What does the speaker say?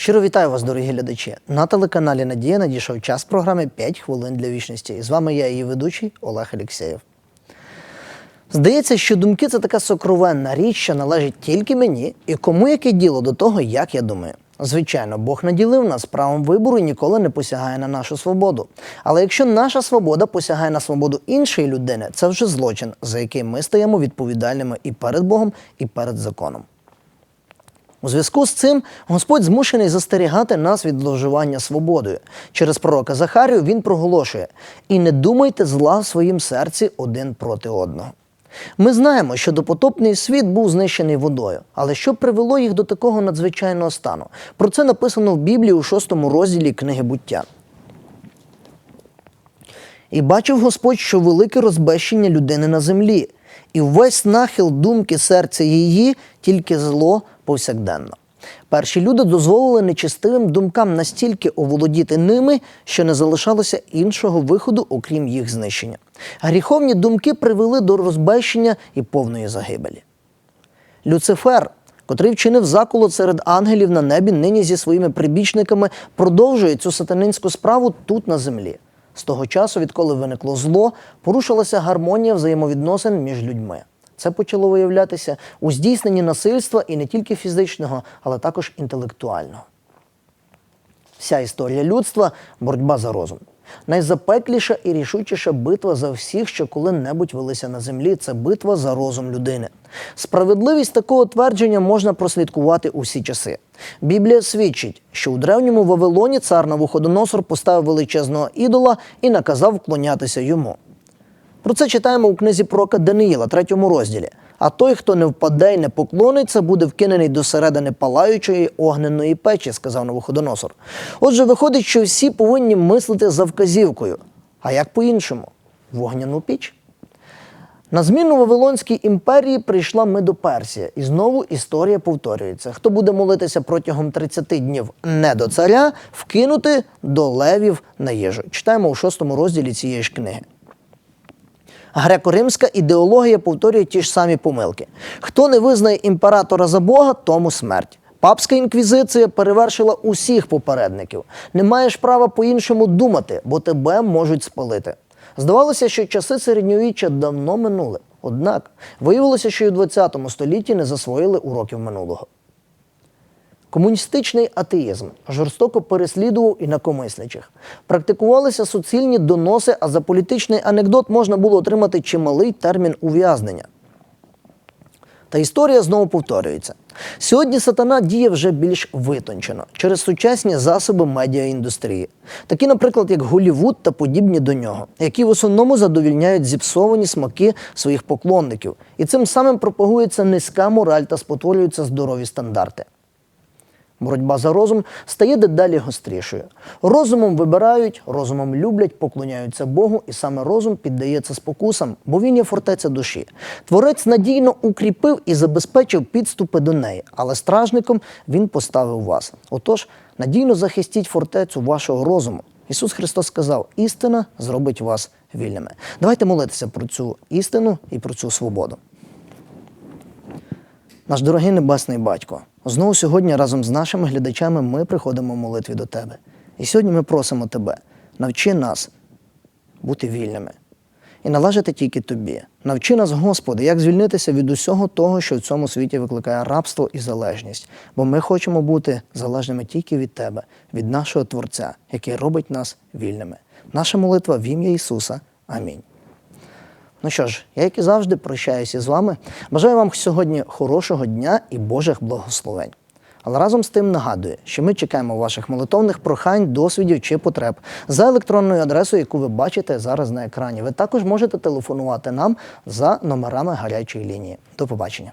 Щиро вітаю вас, дорогі глядачі. На телеканалі Надія надійшов час програми «5 хвилин для вічності. І з вами я, її ведучий Олег Алєксєєв. Здається, що думки це така сокровенна річ, що належить тільки мені, і кому яке діло до того, як я думаю. Звичайно, Бог наділив нас правом вибору і ніколи не посягає на нашу свободу. Але якщо наша свобода посягає на свободу іншої людини, це вже злочин, за який ми стаємо відповідальними і перед Богом, і перед законом. У зв'язку з цим Господь змушений застерігати нас від зловживання свободою. Через пророка Захарію він проголошує: і не думайте зла в своїм серці один проти одного. Ми знаємо, що допотопний світ був знищений водою, але що привело їх до такого надзвичайного стану? Про це написано в Біблії у шостому розділі книги буття. І бачив Господь, що велике розбещення людини на землі, і весь нахил думки серця її тільки зло повсякденно. Перші люди дозволили нечистивим думкам настільки оволодіти ними, що не залишалося іншого виходу, окрім їх знищення. Гріховні думки привели до розбещення і повної загибелі. Люцифер, котрий вчинив заколот серед ангелів на небі, нині зі своїми прибічниками продовжує цю сатанинську справу тут на землі. З того часу, відколи виникло зло, порушилася гармонія взаємовідносин між людьми. Це почало виявлятися у здійсненні насильства і не тільки фізичного, але також інтелектуального. Вся історія людства боротьба за розум. Найзапекліша і рішучіша битва за всіх, що коли-небудь велися на землі, це битва за розум людини. Справедливість такого твердження можна прослідкувати усі часи. Біблія свідчить, що у древньому Вавилоні цар Навуходоносор поставив величезного ідола і наказав вклонятися йому. Про це читаємо у книзі пророка Даниїла, третьому розділі. А той, хто не впаде й не поклониться, буде вкинений до середини палаючої огненої печі, сказав Навуходоносор. Отже, виходить, що всі повинні мислити за вказівкою. А як по-іншому? Вогняну піч. На зміну Вавилонській імперії прийшла Медоперсія, і знову історія повторюється. Хто буде молитися протягом 30 днів не до царя, вкинути до левів на їжу. Читаємо у шостому розділі цієї ж книги. Греко-римська ідеологія повторює ті ж самі помилки. Хто не визнає імператора за Бога, тому смерть. Папська інквізиція перевершила усіх попередників. Не маєш права по-іншому думати, бо тебе можуть спалити. Здавалося, що часи середньовіччя давно минули. Однак виявилося, що і у 20 столітті не засвоїли уроків минулого. Комуністичний атеїзм жорстоко переслідував інакомислячих. Практикувалися суцільні доноси, а за політичний анекдот можна було отримати чималий термін ув'язнення. Та історія знову повторюється. Сьогодні сатана діє вже більш витончено через сучасні засоби медіаіндустрії, такі, наприклад, як Голівуд та подібні до нього, які в основному задовільняють зіпсовані смаки своїх поклонників, і цим самим пропагується низька мораль та спотворюються здорові стандарти. Боротьба за розум стає дедалі гострішою. Розумом вибирають, розумом люблять, поклоняються Богу, і саме розум піддається спокусам, бо він є фортеця душі. Творець надійно укріпив і забезпечив підступи до неї, але стражником він поставив вас. Отож, надійно захистіть фортецю вашого розуму. Ісус Христос сказав: істина зробить вас вільними. Давайте молитися про цю істину і про цю свободу. Наш дорогий небесний батько, знову сьогодні разом з нашими глядачами ми приходимо в молитві до Тебе. І сьогодні ми просимо Тебе, навчи нас бути вільними і належати тільки Тобі. Навчи нас, Господи, як звільнитися від усього того, що в цьому світі викликає рабство і залежність. Бо ми хочемо бути залежними тільки від Тебе, від нашого Творця, який робить нас вільними. Наша молитва в ім'я Ісуса. Амінь. Ну що ж, я як і завжди прощаюся з вами. Бажаю вам сьогодні хорошого дня і Божих благословень. Але разом з тим нагадую, що ми чекаємо ваших молитовних прохань, досвідів чи потреб за електронною адресою, яку ви бачите зараз на екрані. Ви також можете телефонувати нам за номерами гарячої лінії. До побачення.